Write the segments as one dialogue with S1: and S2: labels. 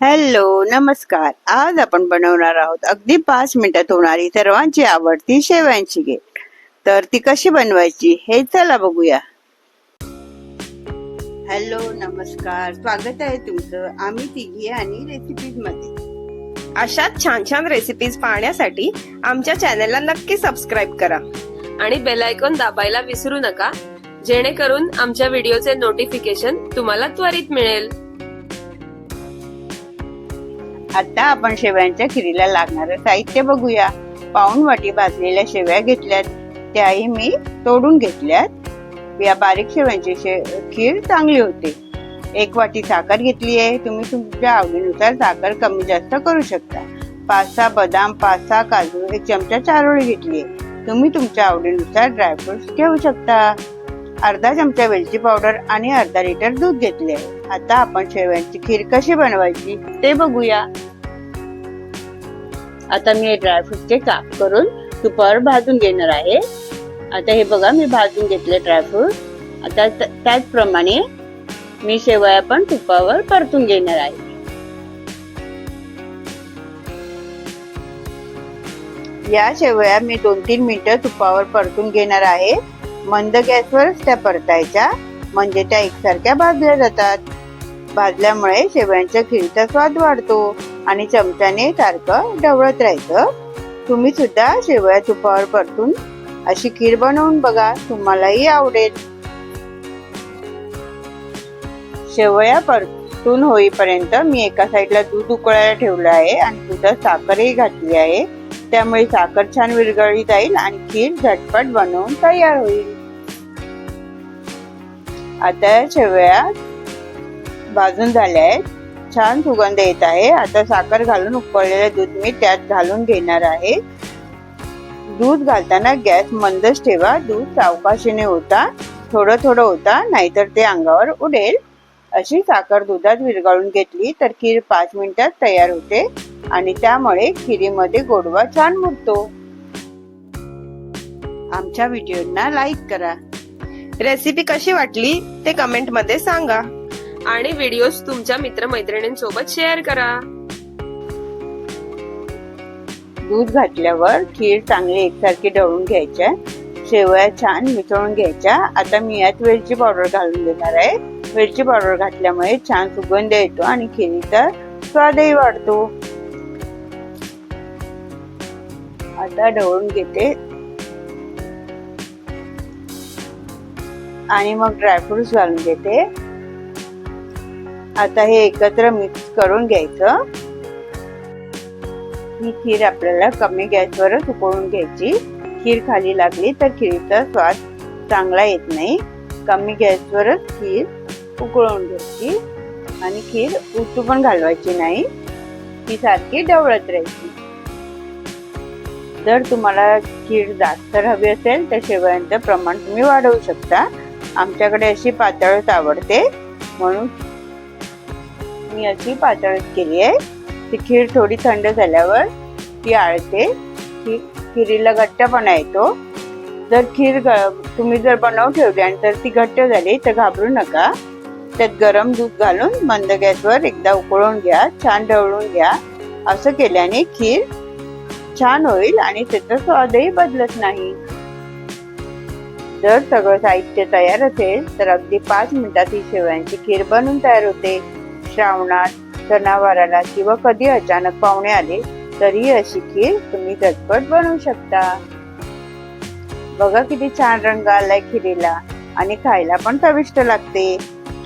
S1: Hello नमस्कार. आज आपण बनवणार आहोत अगदी पाच मिनिटात होणारी सर्वांची आवडती शेवयांची गेट तर ती कशी बनवायची हे चला बघूया. हॅलो नमस्कार. स्वागत आहे तुमचं आम्ही तिघी आणि रेसिपीजमध्ये.
S2: अशाच छान छान रेसिपीज पाहण्यासाठी आमच्या चॅनलला नक्की सबस्क्राईब करा. आणि बेल आयकॉन दाबायला विसरू नका जेणेकरून आमच्या व्हिडिओचे नोटिफिकेशन तुम्हाला त्वरित मिळेल.
S1: आता आपण शेव्यांच्या खिरीला लागणारं साहित्य बघूया. पाऊण वाटी भाजलेल्या शेव्या घेतल्यात. त्याही मी तोडून घेतल्यात. या बारीक शेव्यांची शे खीर चांगली होते. एक वाटी साखर घेतली आहे. तुम्ही तुमच्या आवडीनुसार साखर कमी जास्त करू शकता. पाच सहा बदाम पाच सहा काजू एक चमचा चारोळी घेतली आहे. तुम्ही तुमच्या आवडीनुसार ड्रायफ्रुट्स घेऊ शकता. अर्धा चमचा वेलची पावडर आणि अर्धा लिटर दूध घेतले आहे. आता आपण शेवयांची खीर कशी बनवायची ते बघूया. आता मी ड्रायफ्रूटचे काप करून तुपावर भाजून घेणार आहे. आता हे बघा मी भाजून घेतले ड्रायफ्रूट आता त्याचप्रमाणे मी शेवया पण तुपावर परतून घेणार आहे. या शेवया मी दोन तीन मिनिटं तुपावर परतून घेणार आहे. मंद गॅसवरच त्या परतायच्या म्हणजे त्या एकसारख्या भाजल्या जातात. भाजल्यामुळे शेवयांच्या खिरीचा स्वाद वाढतो. आणि चमच्याने सारखं ढवळत राहायचं. तुम्ही सुद्धा शेवया तुपावर परतून अशी खीर बनवून बघा तुम्हालाही आवडेल. शेवया परतून होईपर्यंत मी एका साईडला दूध उकळायला ठेवलं आहे आणि दुधात साखरही घातली आहे. त्यामुळे साखर छान विरघळली जाईल आणि खीर झटपट बनवून तयार होईल. आता या शेवया भाजून झाल्या आहेत. छान सुगंध येत आहे. आता साखर घालून उकळलेलं दूध मी त्यात घालून घेणार आहे. दूध घालताना गॅस मंदच ठेवा. दूध सावकाशीने होता थोडं थोडं होता नाहीतर ते अंगावर उडेल. अशी साखर दुधात विरघळून घेतली तर खीर पाच मिनिटात तयार होते आणि त्यामुळे खिरीमध्ये गोडवा छान मुरतो. आमच्या व्हिडिओना लाईक करा.
S2: रेसिपी कशी वाटली ते कमेंटमध्ये सांगा. आणि व्हिडिओज तुमच्या मित्रमैत्रिणींसोबत शेअर करा.
S1: दूध घातल्यावर खीर चांगली एकसारखी ढवळून घ्यायच्या शेवया छान मिसळून घ्यायच्या. आता मी यात वेलची पावडर घालून देणार आहे. वेलची पावडर घातल्यामुळे छान सुगंध येतो आणि खिरीचा स्वादही वाढतो. आता ढवळून घेते. आणि मग ड्रायफ्रुट्स घालून घेते. आता हे एकत्र मिक्स करून घ्यायचं. ही खीर आपल्याला कमी गॅसवरच उकळून घ्यायची. खीर खाली लागली तर खीरचा स्वाद चांगला येत नाही. कमी गॅसवरच खीर उकळून घ्यायची. आणि खीर उतू पण घालवायची नाही. ती सारखी ढवळत राहायची. जर तुम्हाला खीर जास्त हवी असेल तर शेवयांचं प्रमाण तुम्ही वाढवू शकता. आमच्याकडे अशी पातळच आवडते. म्हणून मी अशी पातळच केली आहे. ती खीर थोडी थंड झाल्यावर ती आळते. ती खिरीला घट्टपणा येतो. जर खीर ग- तुम्ही जर बनवून ठेवली आणि तर ती घट्ट झाली तर घाबरू नका. त्यात गरम दूध घालून मंद गॅसवर एकदा उकळून घ्या छान ढवळून घ्या. असं केल्याने खीर छान होईल आणि त्याचा स्वादही बदलत नाही. जर सगळं साहित्य तयार असेल तर अगदी पाच मिनिटात ही शेवयांची खीर बनून तयार होते. श्रावणात जनावराला किंवा कधी अचानक पाहुणे आले तरी अशी खीर तुम्ही झटपट बनवू शकता. बघा किती छान रंग आलाय खिरीला आणि खायला पण चविष्ट लागते.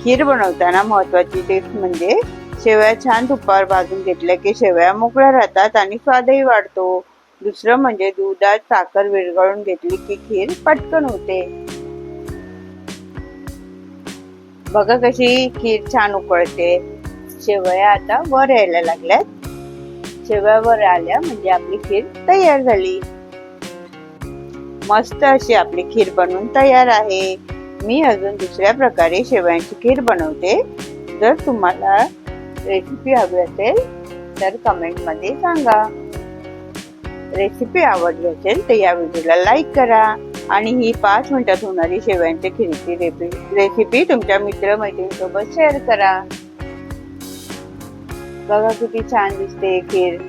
S1: खीर बनवताना महत्वाची टिप्स म्हणजे शेवया छान तुपावर भाजून घेतल्या की शेवया मोकळ्या राहतात आणि स्वादही वाढतो. दुसरं म्हणजे दुधात साखर विरघळून घेतली की खीर पटकन होते बघा कशी खीर छान उकळते. शेवया आता वर यायला लागल्यात. शेवया वर आल्या म्हणजे आपली खीर तयार झाली. मस्त अशी आपली खीर बनवून तयार आहे. मी अजून दुसऱ्या प्रकारे शेवयांची खीर बनवते. जर तुम्हाला रेसिपी हवी असेल तर कमेंटमध्ये सांगा. रेसिपी आवडली असेल तर या व्हिडिओला लाईक करा. आणि ही पाच मिनिटात होणारी शेवयांच्या खिरीची रेसिपी तुमच्या मित्र मैत्रिणीसोबत शेअर करा. बघा किती छान दिसते खीर.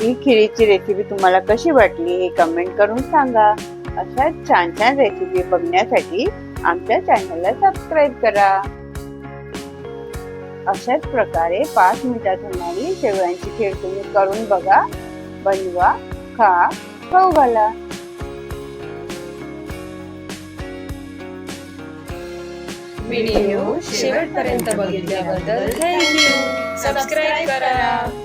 S1: ही खिरीची रेसिपी तुम्हाला कशी वाटली हे कमेंट करून सांगा. अशा छान छान रेसिपी बघण्यासाठी आमच्या चॅनलला सबस्क्राईब करा. अशाच प्रकारे पाच मिनिटात होणारी शेवयांची खीर तुम्ही करून बघा. बनवा खा खाऊ घाला.
S2: व्हिडिओ शेवटपर्यंत बघितल्याबद्दल थँक्यू सबस्क्राईब करा.